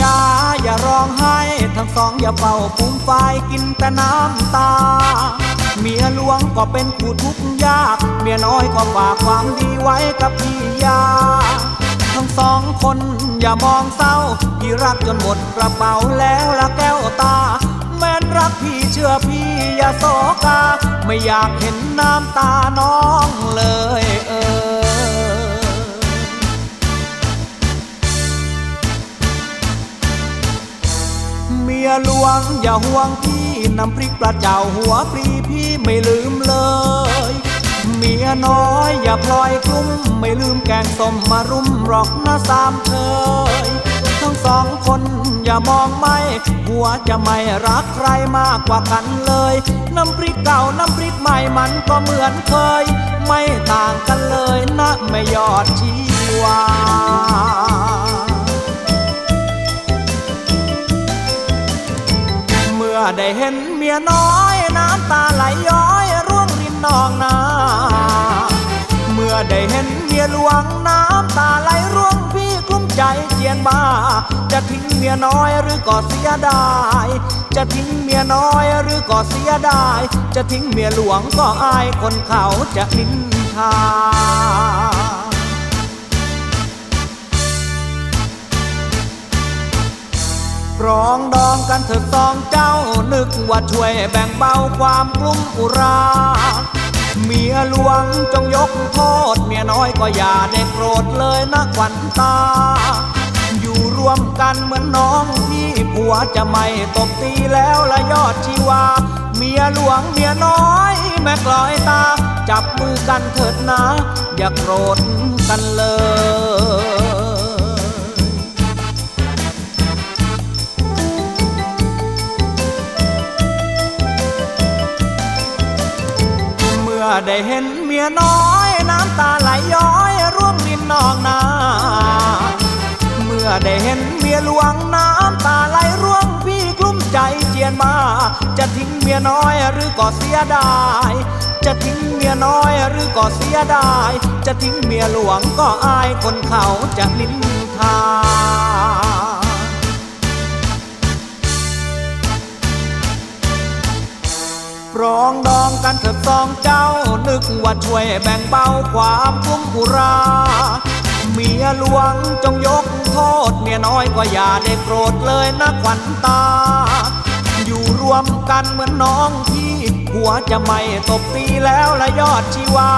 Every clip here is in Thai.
จ้าอย่าร้องไห้ ทั้งสองอย่าเฝ้าฟูมไฟายกินแต่น้ำตา เมียหลวงก็เป็นผู้ทุกข์ยาก เมียน้อยก็ฝากความดีไว้กับพี่ยา ทั้งสองคนอย่ามองเศร้าพี่รักจนหมดกระเป๋าแล้วละแก้วตา แม้นรักพี่เชื่อพี่อย่าโศกา ไม่อยากเห็นน้ำตาน้องเลยเออ ยหลวงอย่าห่วงพี่น้ำพริกปลาเจ้าหัวปรีพี่ไม่ลืมเลย เมียน้อยอย่าพลอยกลุ้มไม่ลืมแกงส้มมารุมหรอกนะสามเชยทั้งสองคนอย่ามองไม่ หัวจะไม่รักใครมากกว่ากันเลย น้ำพริกเก่าน้ำพริกใหม่มันก็เหมือนเคย ไม่ต่างกันเลยนะไม่ยอดชีวา ได้เห็นเมียน้อยน้ำตาไหลย้อยร่วงรินนองนา เมื่อได้เห็นเมียหลวงน้ำตาไหลร่วงพี่กลุ้มใจเจียนบ้า จะทิ้งเมียน้อยหรือก็เสียดาย จะทิ้งเมียน้อยหรือก็เสียดาย จะทิ้งเมียหลวงก็อายคนเขาจะนินทา รองดองกันเถิดสองเจ้านึกว่าช่วยแบ่งเบาความกลุ้มอุรา เมียหลวงจงยกโทษ เมียน้อยก็อย่าได้โกรธเลยนะขวัญตา อยู่รวมกันเหมือนน้องพี่ผัวจะไม่ตบตีแล้วละยอดชีวา เมียหลวงเมียน้อยแม่กลอยตา จับมือกันเถิดนะ อย่าโกรธกันเลย ได้เห็นเมียน้อยน้ำตาไหลย้อยร่วงรินนองนา เมื่อได้เห็นเมียหลวงน้ำตาไหลร่วงพี่กลุ้มใจเจียนมา จะทิ้งเมียน้อยหรือก็เสียดาย จะทิ้งเมียน้อยหรือก็เสียดาย จะทิ้งเมียหลวงก็อายคนเขาจะนินทา ปรองดองกันเถิดสองเจ้า นึกว่าช่วยแบ่งเบาความกลุ้มอุรา เมียหลวงจงยกโทษ เมียน้อยก็อย่าได้โกรธเลยนะขวัญตา อยู่รวมกันเหมือนน้องพี่หัวจะไม่ตบตีแล้วละยอดชีวา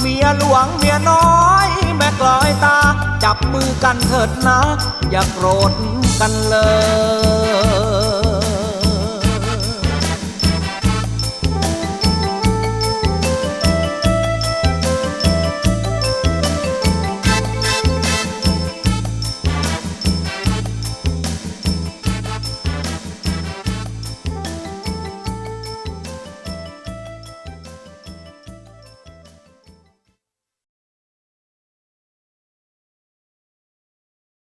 เมียหลวงเมียน้อยแม่กลอยตา จับมือกันเถิดนะ อย่าโกรธกันเลย